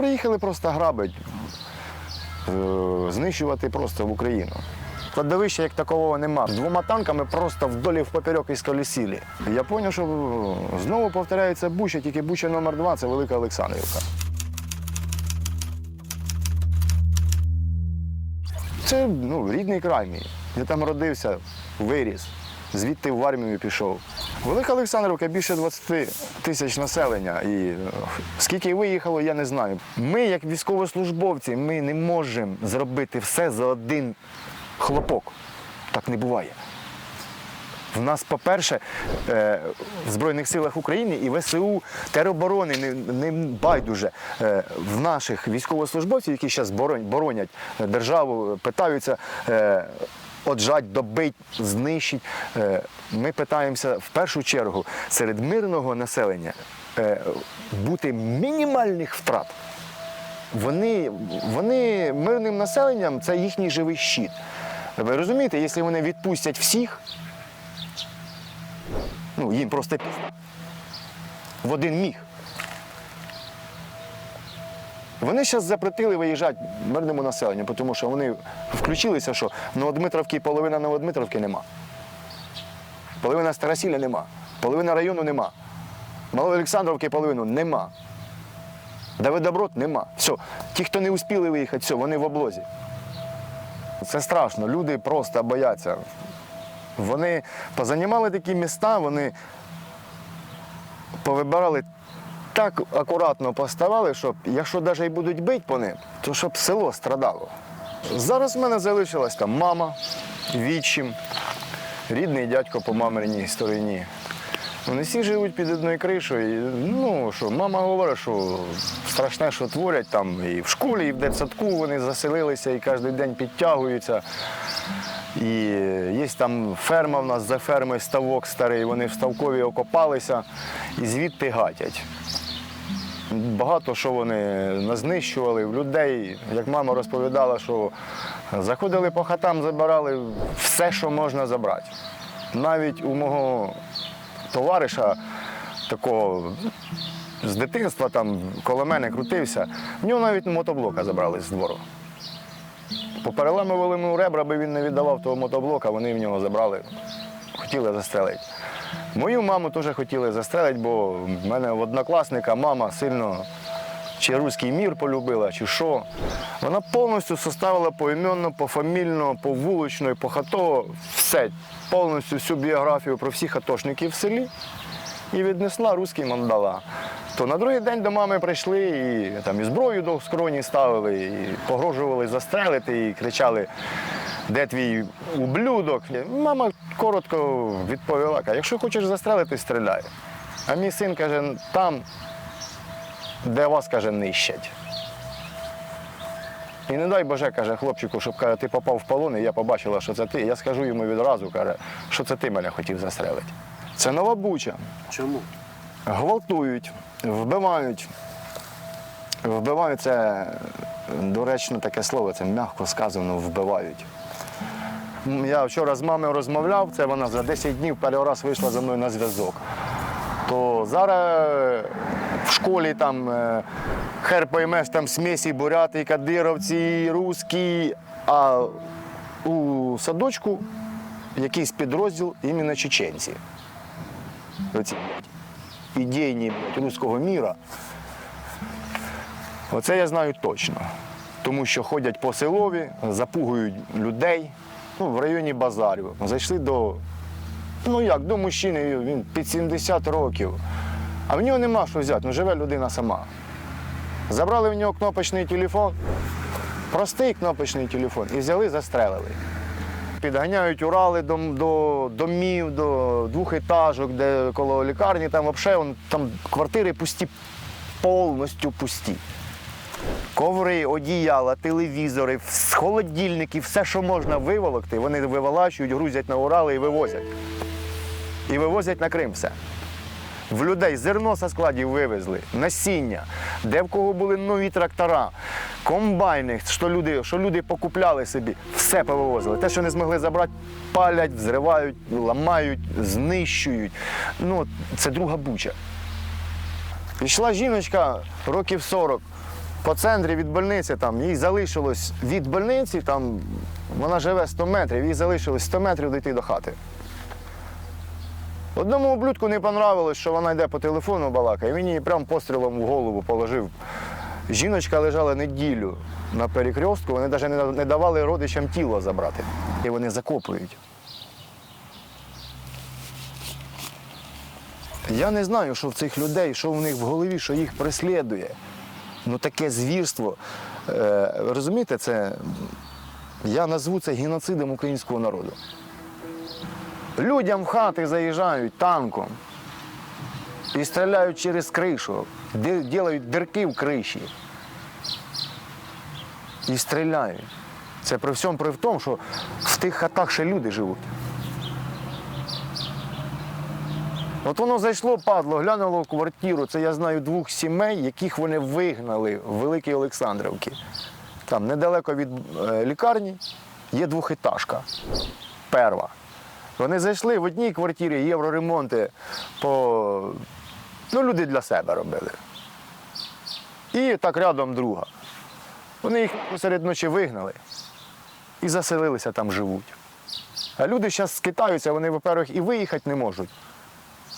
Приїхали просто грабити, е, знищувати просто в Україну. Кладовища як такового нема. Двома танками просто вдолі в поперек і сколісілі. Я зрозумів, що е, знову повторяється Буча, тільки Буча номер 2 це Велика Олександрівка. Це ну, рідний край мій. Я там родився, виріс, звідти в армію пішов. Велика Олександрівка більше 20 тисяч населення. І е, скільки виїхало, я не знаю. Ми, як військовослужбовці, ми не можемо зробити все за один хлопок. Так не буває. В нас, по-перше, е, в Збройних силах України і ВСУ тероборони не, не байдуже. Е, В наших військовослужбовців, які зараз боронять державу, питаються отжать, добить, знищить. Е, Ми питаємося в першу чергу серед мирного населення е, бути мінімальних втрат. Вони, вони мирним населенням це їхній живий щит. Ви розумієте, якщо вони відпустять всіх, ну, їм просто пізда. В один міг. Вони зараз запретили виїжджати мирному населенню, тому що вони включилися, що Новодмитровки половина Новодмитровки нема. Половина Старосілля нема. Половина району нема. Малої Олександровки половину нема. Давидоброд нема. Все. Ті, хто не успіли виїхати, все, вони в облозі. Це страшно. Люди просто бояться. Вони позанімали такі міста, вони повибирали так акуратно поставали, щоб якщо навіть і будуть бити по ним, то щоб село страдало. Зараз в мене залишилась там мама, відчим, рідний дядько по маминій стороні. Вони всі живуть під одною кришою. Ну, що, мама говорить, що страшне, що творять там і в школі, і в дитсадку вони заселилися і кожен день підтягуються. І є там ферма в нас за фермою ставок старий, вони в ставкові окопалися і звідти гатять. Багато що вони назнищували в людей. Як мама розповідала, що заходили по хатам, забирали все, що можна забрати. Навіть у мого товариша, такого з дитинства, там коло мене крутився, в нього навіть мотоблока забрали з двору. Попереламували йому ребра, аби він не віддавав того мотоблока, вони в нього забрали, хотіли застрелити. Мою маму теж хотіли застрелити, бо в мене в однокласника мама сильно чи руський мір полюбила, чи що. Вона повністю составила поіменно, пофамільно, повулично і похатово все, повністю всю біографію про всіх атошників в селі і віднесла руський мандала. То на другий день до мами прийшли і там і зброю до скроні ставили, і погрожували застрелити, і кричали, де твій ублюдок. Мама коротко відповіла, каже, якщо хочеш застрелити, стріляй. А мій син каже, там, де вас каже, нищать. І не дай Боже, каже хлопчику, щоб каже, ти попав в полон, і я побачила, що це ти. Я скажу йому відразу, каже, що це ти мене хотів застрелити. Це нова буча. Чому? Гвалтують, вбивають. Вбивають це доречно таке слово, це м'яко сказано, вбивають. Я вчора з мамою розмовляв, це вона за 10 днів перший раз вийшла зі мною на зв'язок. То зараз в школі там е, хер поймеш там смісі буряти, кадировці, русські, а у садочку якийсь підрозділ іменно чеченці. Оці ідейні руського міра. Оце я знаю точно. Тому що ходять по селові, запугують людей. Ну, в районі базарів. Зайшли до, ну як, до мужчини, він під 70 років. А в нього нема що взяти, ну живе людина сама. Забрали в нього кнопочний телефон, простий кнопочний телефон, і взяли, застрелили. Підганяють Урали до, до домів, до двохетажок, де коло лікарні, там взагалі там квартири пусті, повністю пусті. Коври, одіяла, телевізори, холодильники, все, що можна виволокти, вони виволачують, грузять на Урали і вивозять. І вивозять на Крим все. В людей зерно со складів вивезли, насіння, де в кого були нові трактора, комбайни, що люди, що люди покупляли собі, все повивозили. Те, що не змогли забрати, палять, взривають, ламають, знищують. Ну, це друга буча. Пішла жіночка років 40, по центрі від больниці, там їй залишилось від больниці, там вона живе 100 метрів, їй залишилось 100 метрів дійти до хати. Одному ублюдку не понравилось, що вона йде по телефону балакає. Він її прям пострілом в голову положив. Жіночка лежала неділю на перекрестку, вони навіть не- давали родичам тіло забрати. І вони закопують. Я не знаю, що в цих людей, що в них в голові, що їх преслідує. Ну таке звірство. Е, розумієте, це я назву це геноцидом українського народу. Людям в хати заїжджають танком і стріляють через кришу, ділають дирки в криші. І стріляють. Це при всьому при тому, що в тих хатах ще люди живуть. От воно зайшло, падло, глянуло в квартиру. Це я знаю двох сімей, яких вони вигнали в Великій Олександрівці. Там недалеко від е, лікарні є двохетажка. Перва. Вони зайшли в одній квартирі євроремонти по. Ну, люди для себе робили. І так рядом друга. Вони їх посеред ночі вигнали і заселилися там живуть. А люди зараз скитаються, вони, во-первых, і виїхати не можуть.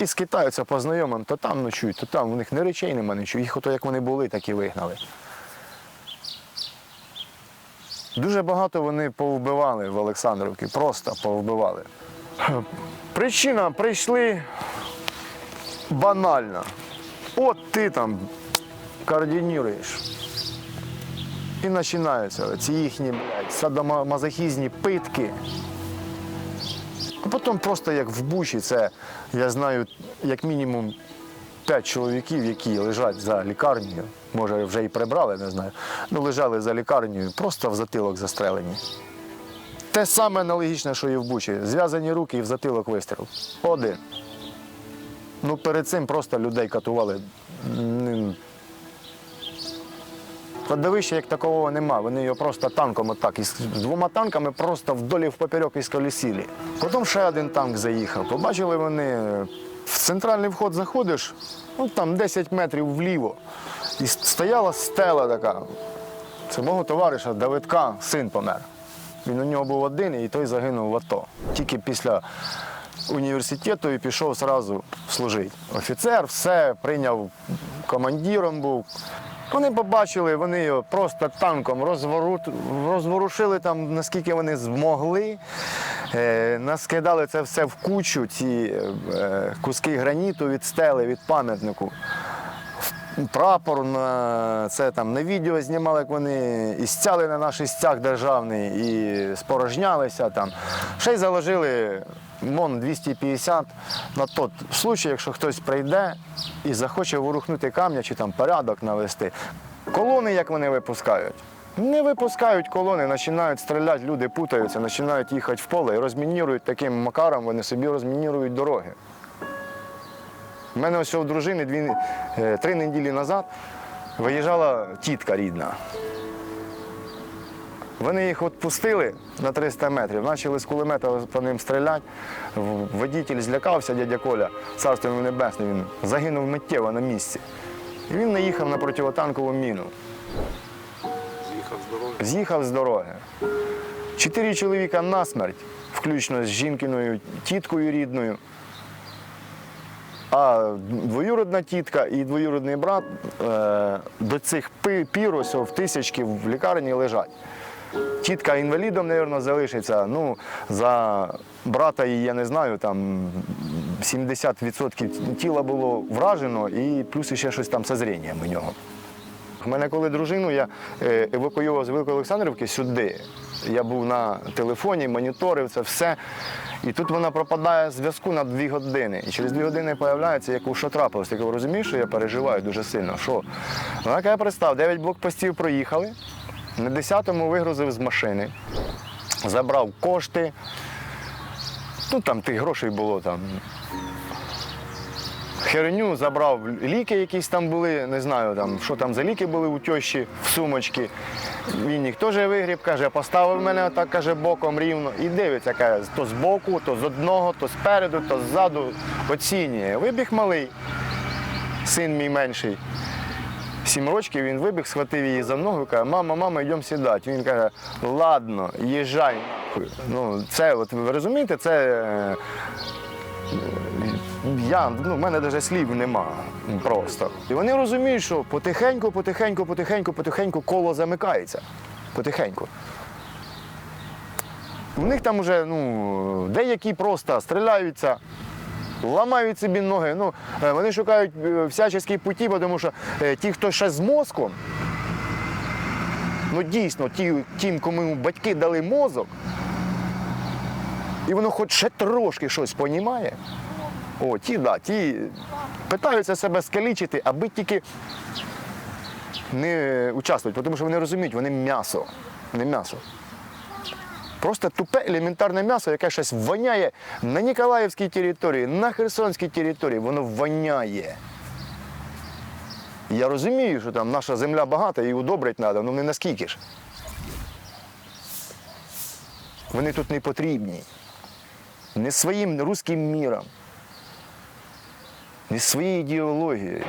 І скитаються по знайомим, то там ночують, то там. У них не речей нема нічого. Їх ото як вони були, так і вигнали. Дуже багато вони повбивали в Олександрівці, просто повбивали. Причина прийшли банально. От ти там координуєш. І починаються ці їхні садомазохізні питки. А потім просто як в буші, це я знаю як мінімум п'ять чоловіків, які лежать за лікарнею. Може, вже і прибрали, не знаю. Ну, лежали за лікарнею, просто в затилок застрелені. Те саме аналогічне, що і в Бучі. Зв'язані руки і в затилок вистріл. Один. Ну, перед цим просто людей катували. Кладовища як такового нема. Вони його просто танком отак. Із двома танками просто вдолі в поперек із колесілі. Потім ще один танк заїхав. Побачили вони, в центральний вход заходиш, ну там 10 метрів вліво. І стояла стела така. Це мого товариша Давидка, син помер. Він у нього був один і той загинув в АТО. Тільки після університету і пішов одразу служити. Офіцер, все, прийняв командиром був. Вони побачили, вони його просто танком розворушили там, наскільки вони змогли. Е, наскидали це все в кучу, ці е, куски граніту від стели, від пам'ятнику прапор на це там на відео знімали, як вони і стяли на наш стяг державний, і спорожнялися там. Ще й заложили МОН 250 на той случай, якщо хтось прийде і захоче ворухнути камня чи там порядок навести. Колони, як вони випускають. Не випускають колони, починають стріляти, люди путаються, починають їхати в поле і розмінірують таким макаром, вони собі розмінірують дороги. У мене ось у дружини дві, е, три неділі назад виїжджала тітка рідна. Вони їх відпустили на 300 метрів, почали з кулемета по ним стріляти. В- Водитель злякався, дядя Коля, царство йому небесне, він загинув миттєво на місці. І він наїхав на противотанкову міну. З'їхав з дороги. З'їхав з дороги. Чотири чоловіка насмерть, включно з жінкиною тіткою рідною. А двоюродна тітка і двоюродний брат е, до цих пір ось в тисячки в лікарні лежать. Тітка інвалідом, мабуть, залишиться. Ну, за брата її я не знаю, там 70% тіла було вражено і плюс ще щось там зі зрінням у нього. У мене коли дружину я е, евакуював з Великої Олександрівки сюди. Я був на телефоні, моніторив це все. І тут вона пропадає з зв'язку на дві години. І через дві години з'являється, яку що трапилось. Я кажу, розумієш, що я переживаю дуже сильно. Що? Вона каже, представ, 9 блокпостів проїхали, на 10-му вигрузив з машини, забрав кошти. Ну там тих грошей було там херню, забрав ліки, якісь там були, не знаю, там, що там за ліки були у тещі в сумочці. Він їх теж вигріб, каже, поставив мене отак, каже, боком рівно і дивиться, каже, то з боку, то з одного, то спереду, то ззаду. Оцінює. Вибіг малий, син мій менший. Сім років він вибіг, схватив її за ногу, і каже, мама, мама, йдемо сідати. Він каже, ладно, їжджай. Ну, це, от ви розумієте, це. е, Я, ну, в мене навіть слів нема просто. І вони розуміють, що потихеньку, потихеньку, потихеньку, потихеньку коло замикається. Потихеньку. У них там вже ну, деякі просто стріляються, ламають собі ноги. Ну, е, вони шукають е, всячески путі, тому що е, ті, хто ще з мозком, ну дійсно, ті, тим, кому батьки дали мозок, і воно хоч ще трошки щось понімає, о, ті, да, ті питаються себе скалічити, аби тільки не участвувати, тому що вони розуміють, вони м'ясо. Вони м'ясо. Просто тупе елементарне м'ясо, яке щось воняє на Ніколаївській території, на Херсонській території, воно воняє. Я розумію, що там наша земля багата, її удобрити треба, але не наскільки ж. Вони тут не потрібні. Не своїм руським міром, не своєю ідеологією.